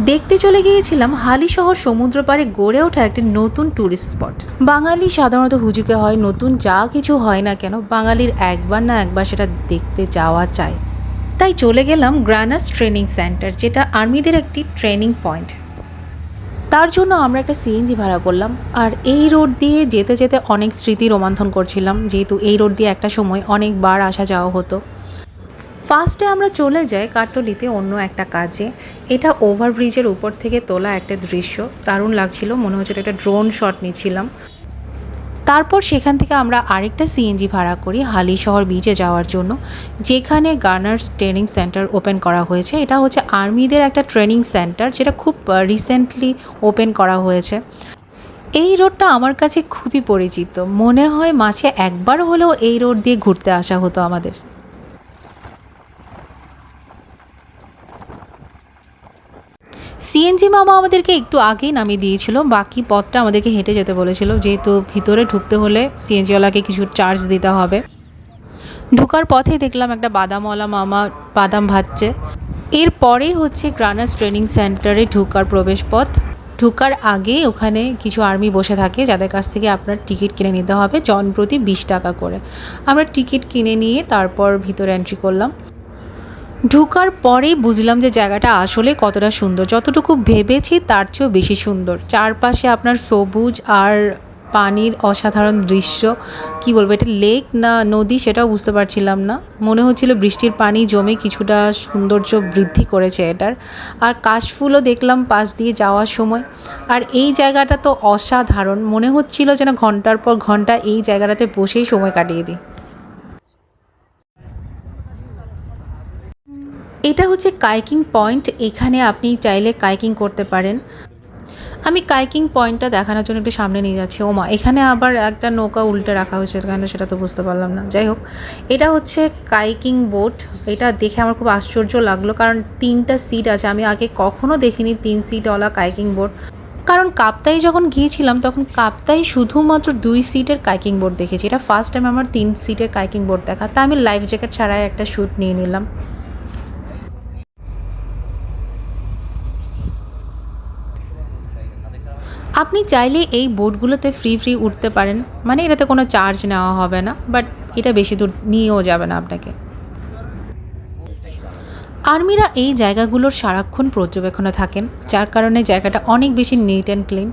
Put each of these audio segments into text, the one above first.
দেখতে চলে গিয়েছিলাম হালি শহর সমুদ্র পাড়ে গড়ে ওঠা একটি নতুন ট্যুরিস্ট স্পট বাঙালি সাধারণত হুজুকে হয়, নতুন যা কিছু হয় না কেন, বাঙালির একবার না একবার সেটা দেখতে যাওয়া চায় তাই চলে গেলাম গ্রানাস ট্রেনিং সেন্টার যেটা আর্মিদের একটি ট্রেনিং পয়েন্ট তার জন্য আমরা একটা সিএনজি ভাড়া করলাম, আর এই রোড দিয়ে যেতে যেতে অনেক স্মৃতি রোমন্থন করছিলাম, যেহেতু এই রোড দিয়ে একটা সময় অনেকবার আসা যাওয়া হতো। ফার্স্টে আমরা চলে যাই কাটলিতে অন্য একটা কাজে। এটা ওভারব্রিজের উপর থেকে তোলা একটা দৃশ্য। দারুণ লাগছিল, মনে হচ্ছে একটা ড্রোন শট নিচ্ছিলাম। তারপর সেখান থেকে আমরা আরেকটা সিএনজি ভাড়া করি, হালি শহর বিচে যাওয়ার জন্য। যেখানে গার্নার্স ট্রেনিং সেন্টার ওপেন করা হয়েছে। এটা হচ্ছে আর্মিদের একটা ট্রেনিং সেন্টার যেটা খুব রিসেন্টলি ওপেন করা হয়েছে। এই রোডটা আমার কাছে খুবই পরিচিত। মনে হয় মাসে একবার হলেও এই রোড দিয়ে ঘুরতে আসা হতো আমাদের। সিএনজি মামা আমাদেরকে একটু আগেই নামিয়ে দিয়েছিল, বাকি পথটা আমাদেরকে হেঁটে যেতে বলেছিল। যেহেতু ভিতরে ঢুকতে হলে সিএনজিওয়ালাকে কিছু চার্জ দিতে হবে। ঢোকার পথে দেখলাম একটা বাদামওয়ালা মামা বাদাম ভাজছে। এরপরেই হচ্ছে গ্রানাস ট্রেনিং সেন্টারে ঢুকার প্রবেশ পথ ঢুকার আগে ওখানে কিছু আর্মি বসে থাকে, যাদের কাছ থেকে আপনার টিকিট কিনে নিতে হবে, জন প্রতি বিশ টাকা করে। আমরা টিকিট কিনে নিয়ে তারপর ভিতরে এন্ট্রি করলাম। ঢুকার পরেই বুঝলাম যে জায়গাটা আসলে কতটা সুন্দর। যতটুকু ভেবেছি তার চেয়েও বেশি সুন্দর। চারপাশে আপনার সবুজ আর পানির অসাধারণ দৃশ্য। কি বলব, এটা লেক না নদী সেটাও বুঝতে পারছিলাম না। মনে হচ্ছিল বৃষ্টির পানি জমে কিছুটা সৌন্দর্য বৃদ্ধি করেছে এটার। আর কাশফুলও দেখলাম পাশ দিয়ে যাওয়ার সময়। আর এই জায়গাটা তো অসাধারণ। মনে হচ্ছিল যেন ঘণ্টার পর ঘণ্টা এই জায়গাটাতে বসেই সময় কাটিয়ে দিই। এটা হচ্ছে কাইকিং পয়েন্ট। এখানে আপনি চাইলে কাইকিং করতে পারেন। আমি কাইকিং পয়েন্টটা দেখানোর জন্য একটু সামনে নিয়ে যাচ্ছি। ওমা, এখানে আবার একটা নৌকা উল্টে রাখা হয়েছে কেন সেটা তো বুঝতে পারলাম না। যাই হোক, এটা হচ্ছে কাইকিং বোট। এটা দেখে আমার খুব আশ্চর্য লাগল, কারণ তিনটা সিট আছে। আমি আগে কখনো দেখিনি তিন সিটওয়ালা কাইকিং বোট। কারণ কাপ্তাই যখন গিয়েছিলাম, তখন কাপ্তাই শুধুমাত্র দুই সিটের কাইকিং বোর্ড দেখেছি। এটা ফার্স্ট টাইম আমার তিন সিটের কাইকিং বোর্ড দেখা। তা আমি লাইফ জ্যাকেট ছাড়াই একটা শ্যুট নিয়ে নিলাম। আপনি চাইলে এই বোটগুলোতে ফ্রি ফ্রি উঠতে পারেন। মানে এটাতে কোনো চার্জ নেওয়া হবে না বাট এটা বেশি দূর নিয়েও যাবে না আপনাকে। আর্মিরা এই জায়গাগুলোর সারাক্ষণ পর্যবেক্ষণে থাকেন, যার কারণে জায়গাটা অনেক বেশি নিট অ্যান্ড ক্লিন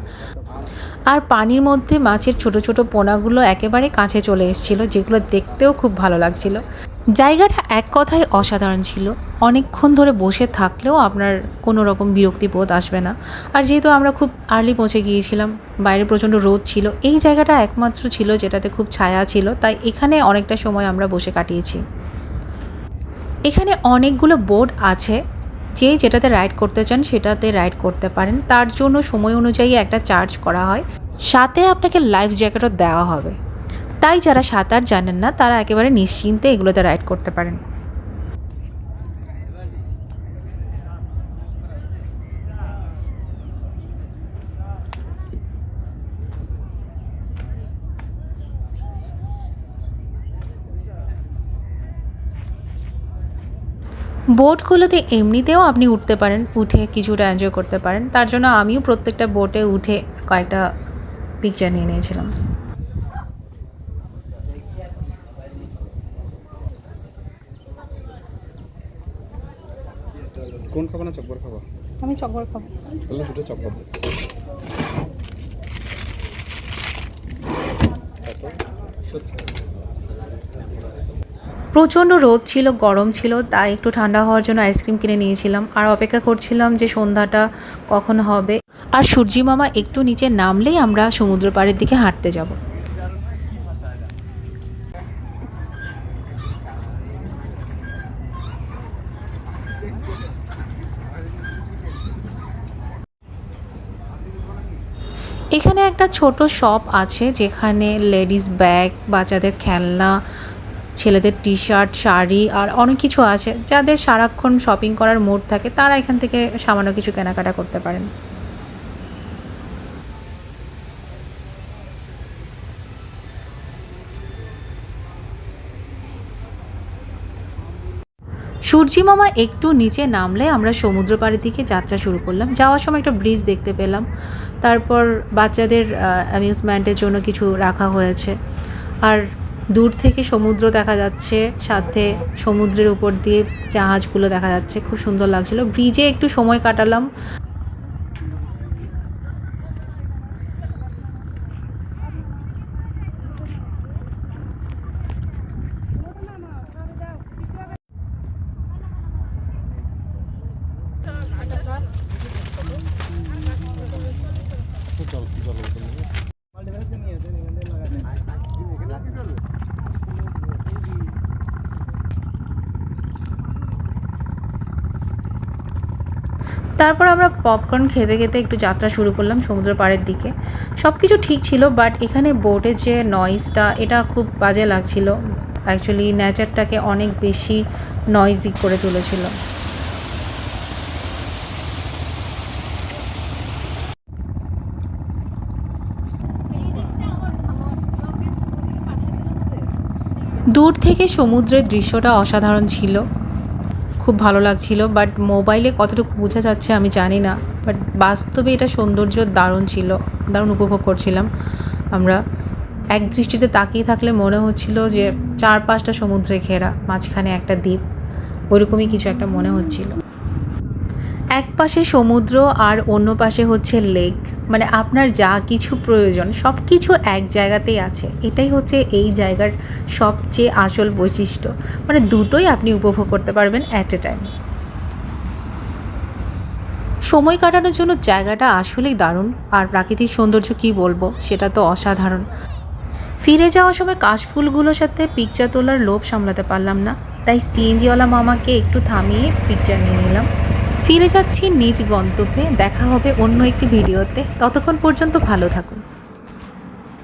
আর পানির মধ্যে মাছের ছোট ছোট পোনাগুলো একেবারে কাছে চলে এসেছিল, যেগুলো দেখতেও খুব ভালো লাগছিল। জায়গাটা এক কথায় অসাধারণ ছিল। অনেকক্ষণ ধরে বসে থাকলেও আপনার কোনো রকম বিরক্তি বোধ আসবে না। আর যেহেতু আমরা খুব আর্লি পৌঁছে গিয়েছিলাম, বাইরে প্রচণ্ড রোদ ছিল, এই জায়গাটা একমাত্র ছিল যেটাতে খুব ছায়া ছিল, তাই এখানে অনেকটা সময় আমরা বসে কাটিয়েছি। এখানে অনেকগুলো বোর্ড আছে যে যেটাতে রাইড করতে চান সেটাতে রাইড করতে পারেন। তার জন্য সময় অনুযায়ী একটা চার্জ করা হয়। সাথে আপনাকে লাইফ জ্যাকেটও দেওয়া হবে। তাই যারা সাঁতার জানেন না, তারা একেবারে নিশ্চিন্তে এগুলোতে রাইড করতে পারেন। বোটগুলোতে এমনিতেও আপনি উঠতে পারেন উঠে কিছুটা এনজয় করতে পারেন। তার জন্য আমিও প্রত্যেকটা বোটে উঠে কয়েকটা পিকচার নিয়ে নিয়েছিলাম। কোন খাব না চকবার খাব আমি চকবার খাব। তাহলে দুটো চকবার প্রচণ্ড রোদ ছিল, গরম ছিল, তাই একটু ঠান্ডা হওয়ার জন্য আইসক্রিম কিনে নিয়েছিলাম। আর অপেক্ষা করছিলাম যে সন্ধ্যাটা কখন হবে। আর সূর্যি মামা একটু নিচে নামলেই আমরা সমুদ্র পাড়ের দিকে হাঁটতে যাব। এখানে একটা ছোট শপ আছে, যেখানে লেডিস ব্যাগ বাচ্চাদের খেলনা ছেলেদের টি শার্ট শাড়ি আর অনেক কিছু আছে। যাদের সারাক্ষণ শপিং করার মুড থাকে, তারা এখান থেকে সামান্য কিছু কেনাকাটা করতে পারেন। সূর্যি মামা একটু নিচে নামলে আমরা সমুদ্র পাড়ের দিকে যাত্রা শুরু করলাম। যাওয়ার সময় একটা ব্রিজ দেখতে পেলাম। তারপর বাচ্চাদের অ্যামিউজমেন্টের জন্য কিছু রাখা হয়েছে। আর দূর থেকে সমুদ্র দেখা যাচ্ছে, সাথে সমুদ্রের উপর দিয়ে জাহাজগুলো দেখা যাচ্ছে। খুব সুন্দর লাগছিল। ব্রিজে একটু সময় কাটালাম। তারপর আমরা পপকর্ন খেতে খেতে একটু যাত্রা শুরু করলাম সমুদ্র পাড়ের দিকে। সব কিছু ঠিক ছিল বাট এখানে বোটের যে নয়েজটা এটা খুব বাজে লাগছিল। অ্যাকচুয়ালি নেচারটাকে অনেক বেশি নয়েজি করে তুলেছিল। দূর থেকে সমুদ্রের দৃশ্যটা অসাধারণ ছিল। খুব ভালো লাগছিল বাট মোবাইলে কতটুকু বোঝা যাচ্ছে আমি জানি না বাট বাস্তবে এটা সৌন্দর্য দারুণ ছিল, দারুণ উপভোগ করছিলাম আমরা। এক দৃষ্টিতে তাকিয়ে থাকলে মনে হচ্ছিল যে চার পাঁচটা সমুদ্রে ঘেরা, মাঝখানে একটা দ্বীপ, ওইরকমই কিছু একটা মনে হচ্ছিল। এক পাশে সমুদ্র আর অন্য পাশে হচ্ছে লেক। মানে আপনার যা কিছু প্রয়োজন সব কিছু এক জায়গাতেই আছে। এটাই হচ্ছে এই জায়গার সবচেয়ে আসল বৈশিষ্ট্য। মানে দুটোই আপনি উপভোগ করতে পারবেন অ্যাট এ টাইম সময় কাটানোর জন্য জায়গাটা আসলেই দারুণ। আর প্রাকৃতিক সৌন্দর্য কি বলব, সেটা তো অসাধারণ। ফিরে যাওয়ার সময় কাশফুলগুলোর সাথে পিকচার তোলার লোভ সামলাতে পারলাম না। তাই সিএনজিওয়ালা মামাকে একটু থামিয়ে পিকচার নিয়ে নিলাম। ফিরে যাচ্ছি নিজ গন্তব্যে। দেখা হবে অন্য একটি ভিডিওতে। ততক্ষণ পর্যন্ত ভালো থাকুন।